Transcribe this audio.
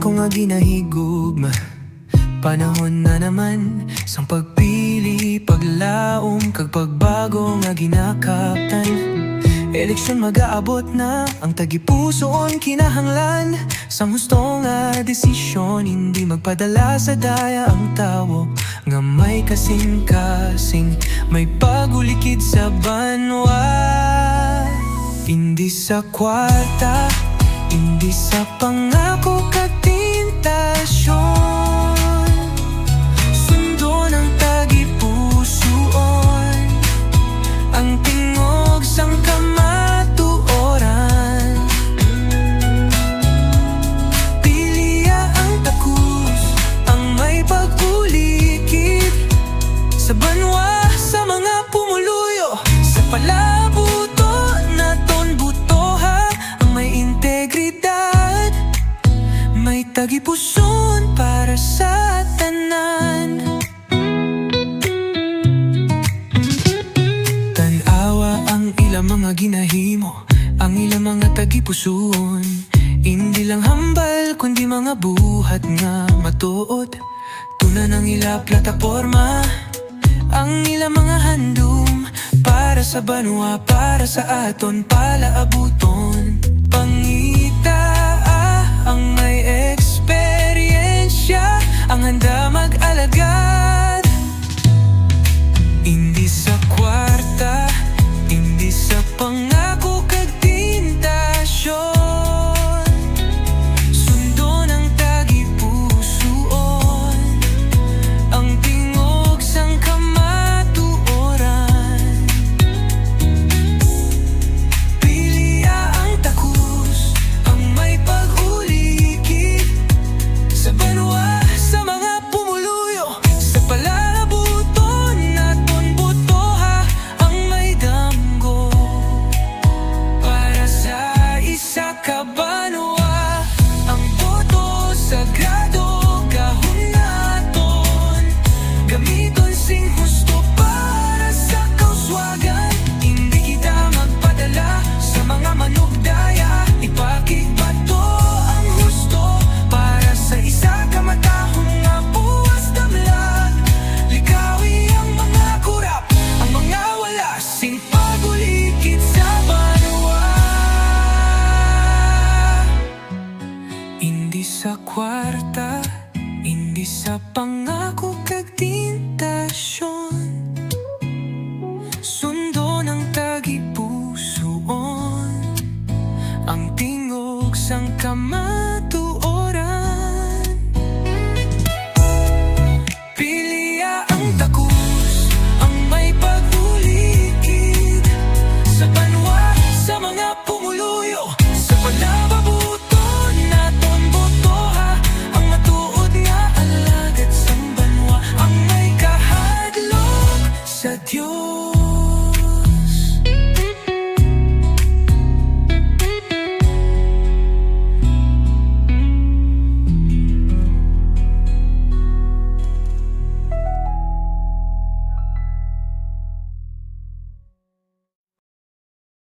mga ginahigugma Panahon na naman Sang pagpili, paglaom Kag pagbago nga ginakaptan. Eleksyon mag-aabot na Ang tagipusoon kinahanglan. Sang husto nga desisyon Hindi magpadala sa daya ang tawo. Nga may kasing-kasing May pagulikid sa banwa. Hindi sa kwarta Hindi sa pangako May tagipuson para sa tanan. Tanawa ang ilang mga ginahimo Ang ilang mga tagipuson. Hindi lang hambal kundi mga buhat nga matuod. Tuna ng ila plataporma Ang ilang mga handom Para sa banwa, para sa aton palaabuton sa kwarta Hindi sa pangako kag tintasyon Sundo ng tagi pusoon Ang tingog sang kamay.